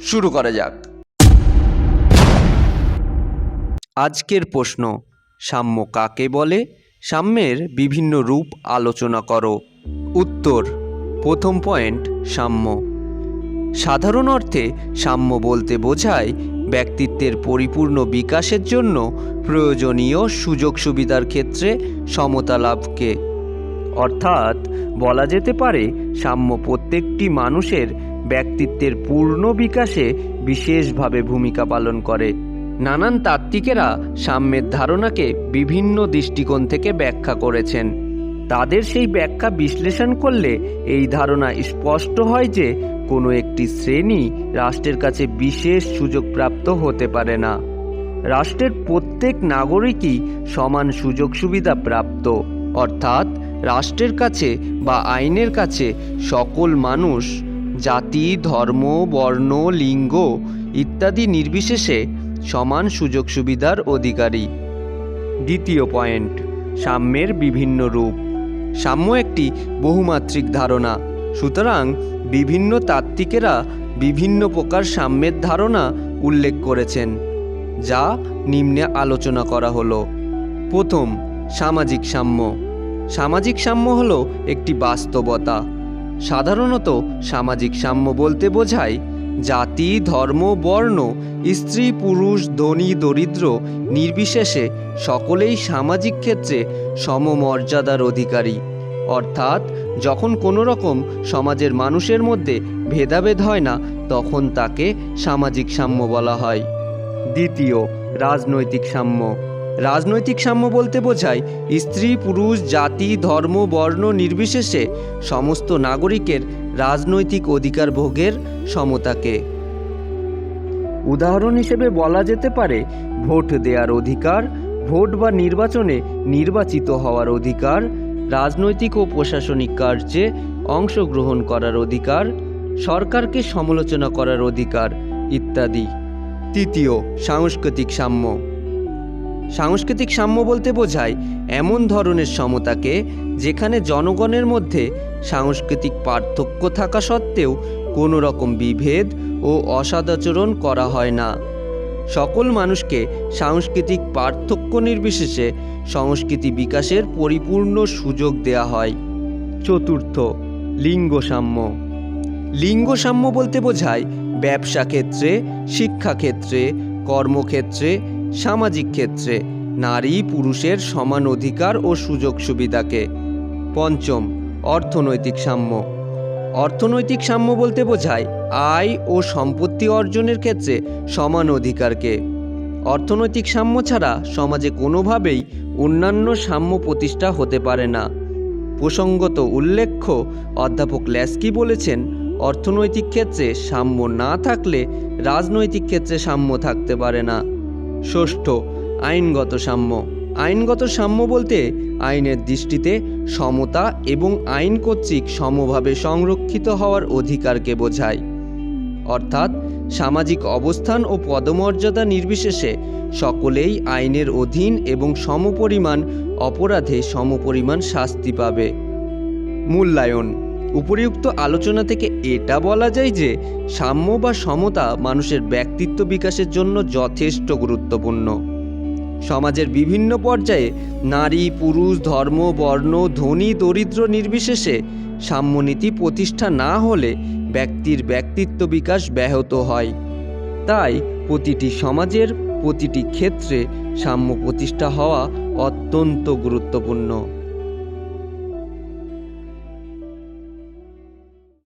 শুরু করা যাক। আজকের প্রশ্ন, সাম্য কাকে বলে? সাম্যের বিভিন্ন রূপ আলোচনা করো। উত্তর, প্রথম পয়েন্ট, সাম্য। সাধারণ অর্থে সাম্য বলতে বোঝায় ব্যক্তিত্বের পরিপূর্ণ বিকাশের জন্য প্রয়োজনীয় সুযোগ সুবিধার ক্ষেত্রে সমতা লাভকে। অর্থাৎ বলা যেতে পারে, সাম্য প্রত্যেকটি মানুষের ব্যক্তিত্বের পূর্ণ বিকাশে বিশেষভাবে ভূমিকা পালন করে। নানান তাত্ত্বিকেরা সাম্যের ধারণাকে বিভিন্ন দৃষ্টিকোণ থেকে ব্যাখ্যা করেছেন। তাদের সেই ব্যাখ্যা বিশ্লেষণ করলে এই ধারণা স্পষ্ট হয় যে কোনো একটি শ্রেণি রাষ্ট্রের কাছে বিশেষ সুযোগ প্রাপ্ত হতে পারে না। রাষ্ট্রের প্রত্যেক নাগরিকই সমান সুযোগ সুবিধা প্রাপ্ত। অর্থাৎ রাষ্ট্রের কাছে বা আইনের কাছে সকল মানুষ জাতি, ধর্ম, বর্ণ, লিঙ্গ ইত্যাদি নির্বিশেষে সমান সুযোগ সুবিধার অধিকারী। দ্বিতীয় পয়েন্ট, সাম্যের বিভিন্ন রূপ। সাম্য একটি বহুমাত্রিক ধারণা। সুতরাং বিভিন্ন তাত্ত্বিকেরা বিভিন্ন প্রকার সাম্যের ধারণা উল্লেখ করেছেন, যা নিম্নে আলোচনা করা হলো। প্রথম, সামাজিক সাম্য। সামাজিক সাম্য হল একটি বাস্তবতা। সাধারণত সামাজিক সাম্য বলতে বোঝায় জাতি, ধর্ম, বর্ণ, স্ত্রী, পুরুষ, ধনী, দরিদ্র, নির্বিশেষে সকলেই সামাজিক ক্ষেত্রে সমমর্যাদার অধিকারী। অর্থাৎ যখন কোনো রকম সমাজের মানুষের মধ্যে ভেদাভেদ হয় না, তখন তাকে সামাজিক সাম্য বলা হয়। দ্বিতীয়, রাজনৈতিক সাম্য। রাজনৈতিক সাম্য বলতে বোঝায় স্ত্রী, পুরুষ, জাতি, ধর্ম, বর্ণ নির্বিশেষে সমস্ত নাগরিকের রাজনৈতিক অধিকার ভোগের সমতাকে। উদাহরণ হিসেবে বলা যেতে পারে, ভোট দেওয়ার অধিকার, ভোট বা নির্বাচনে নির্বাচিত হওয়ার অধিকার, রাজনৈতিক ও প্রশাসনিক কার্যে অংশগ্রহণ করার অধিকার, সরকারকে সমালোচনা করার অধিকার ইত্যাদি। তৃতীয়, সাংস্কৃতিক সাম্য। সাংস্কৃতিক সাম্য বলতে বোঝায় এমন ধরনের সমতাকে যেখানে জনগণের মধ্যে সাংস্কৃতিক পার্থক্য থাকা সত্ত্বেও কোনো রকম বিভেদ ও অসদাচরণ করা হয় না। সকল মানুষকে সাংস্কৃতিক পার্থক্য নির্বিশেষে সংস্কৃতি বিকাশের পরিপূর্ণ সুযোগ দেয়া হয়। চতুর্থ, লিঙ্গ সাম্য। লিঙ্গ সাম্য বলতে বোঝায় ব্যবসা ক্ষেত্রে শিক্ষাক্ষেত্রে কর্মক্ষেত্রে সামাজিক ক্ষেত্রে নারী পুরুষের সমান অধিকার ও সুযোগ সুবিধাকে। পঞ্চম, অর্থনৈতিক সাম্য। অর্থনৈতিক সাম্য বলতে বোঝায় আয় ও সম্পত্তি অর্জনের ক্ষেত্রে সমান অধিকারকে। অর্থনৈতিক সাম্য ছাড়া সমাজে কোনোভাবেই অন্যান্য সাম্য প্রতিষ্ঠা হতে পারে না। প্রসঙ্গত উল্লেখ্য, অধ্যাপক ল্যাস্কি বলেছেন, অর্থনৈতিক ক্ষেত্রে সাম্য না থাকলে রাজনৈতিক ক্ষেত্রে সাম্য থাকতে পারে না। ষষ্ঠ, আইনগত সাম্য। আইনগত সাম্য বলতে আইনের দৃষ্টিতে সমতা এবং আইন কর্তৃক সমভাবে সংরক্ষিত হওয়ার অধিকারকে বোঝায়। অর্থাৎ সামাজিক অবস্থান ও পদমর্যাদা নির্বিশেষে সকলেই আইনের অধীন এবং সমপরিমাণ অপরাধে সমপরিমাণ শাস্তি পাবে। মূল্যায়ন। উপরিউক্ত আলোচনা থেকে এটা বলা যায় যে সাম্য বা সমতা মানুষের ব্যক্তিত্ব বিকাশের জন্য যথেষ্ট গুরুত্বপূর্ণ। সমাজের বিভিন্ন পর্যায়ে নারী, পুরুষ, ধর্ম, বর্ণ, ধনী, দরিদ্র নির্বিশেষে সাম্যনীতি প্রতিষ্ঠা না হলে ব্যক্তির ব্যক্তিত্ব বিকাশ ব্যাহত হয়। তাই প্রতিটি সমাজের প্রতিটি ক্ষেত্রে সাম্য প্রতিষ্ঠা হওয়া অত্যন্ত গুরুত্বপূর্ণ।